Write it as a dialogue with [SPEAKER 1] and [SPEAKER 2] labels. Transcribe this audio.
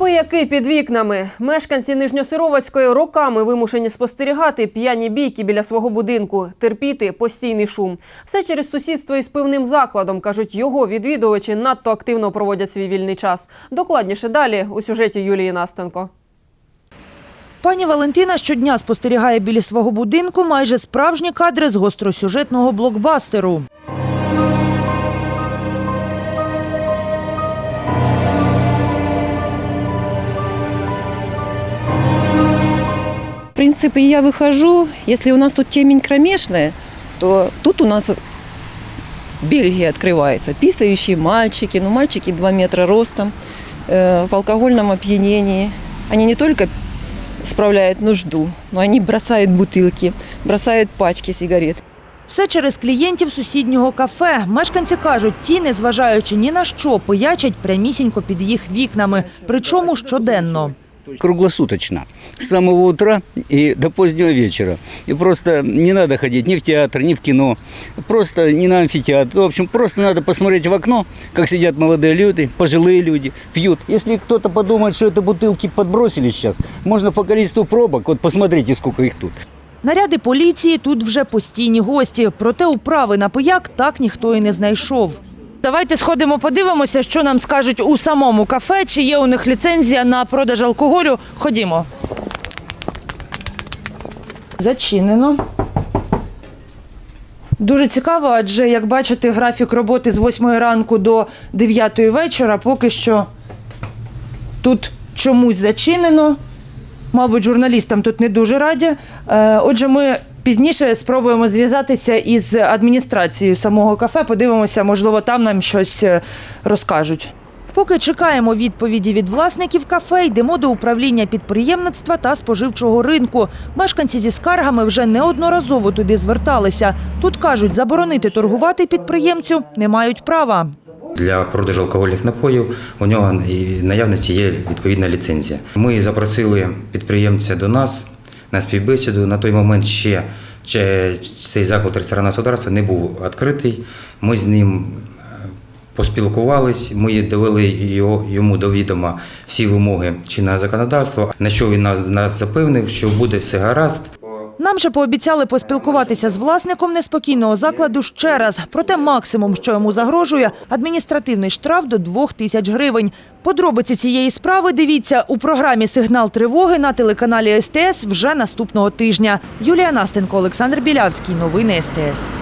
[SPEAKER 1] Пияки під вікнами. Мешканці Нижньосировацької роками вимушені спостерігати п'яні бійки біля свого будинку, терпіти постійний шум. Все через сусідство із пивним закладом, кажуть його відвідувачі надто активно проводять свій вільний час. Докладніше далі у сюжеті Юлії Настенко.
[SPEAKER 2] Пані Валентина щодня спостерігає біля свого будинку майже справжні кадри з гостросюжетного блокбастеру.
[SPEAKER 3] принципе, я выхожу, если у нас тут темень кромешная, то тут у нас Бельгия открывается. Писающие мальчики, ну мальчики 2 метра ростом, э, в алкогольном опьянении. Они не только справляют нужду, но они бросают бутылки, бросают пачки сигарет.
[SPEAKER 2] Все через клієнтів сусіднього кафе. Мешканці кажуть, ті, незважаючи ні на що, пиячать прямісінько під їх вікнами, причому щоденно.
[SPEAKER 4] круглосуточно, с самого утра и до позднего вечера. И просто не надо ходить ни в театр, ни в кино, просто не на амфитеатр. В общем, просто надо посмотреть в окно, как сидят молодые люди, пожилые люди, пьют. Если кто-то подумает, что это бутылки подбросили сейчас, можно по количеству пробок, вот посмотрите, сколько их тут.
[SPEAKER 2] Наряди поліції тут вже постійні гості. Проте управи на пияк так ніхто і не знайшов. Давайте сходимо, подивимося, що нам скажуть у самому кафе, чи є у них ліцензія на продаж алкоголю. Ходімо. Зачинено. Дуже цікаво, адже як бачите, графік роботи з 8 ранку до 9 вечора поки що тут чомусь зачинено. Мабуть, журналістам тут не дуже раді. Е, Отже, ми пізніше спробуємо зв'язатися із адміністрацією самого кафе. Подивимося, можливо, там нам щось е, розкажуть. Поки чекаємо відповіді від власників кафе, йдемо до управління підприємництва та споживчого ринку. Мешканці зі скаргами вже неодноразово туди зверталися. Тут кажуть, заборонити торгувати підприємцю не мають права.
[SPEAKER 5] Для продажу алкогольних напоїв у нього і наявності є відповідна ліцензія. Ми запросили підприємця до нас на співбесіду. На той момент ще цей заклад ресторанного господарства не був відкритий. Ми з ним е, поспілкувались, ми довели його, йому до відома всі вимоги чинного законодавства, на що він нас, нас запевнив, що буде все гаразд.
[SPEAKER 2] Нам же пообіцяли поспілкуватися з власником неспокійного закладу ще раз. Проте максимум, що йому загрожує – адміністративний штраф до двох тисяч гривень. Подробиці цієї справи дивіться у програмі «Сигнал тривоги» на телеканалі СТС вже наступного тижня. Юлія Настенко, Олександр Білявський. Новини СТС.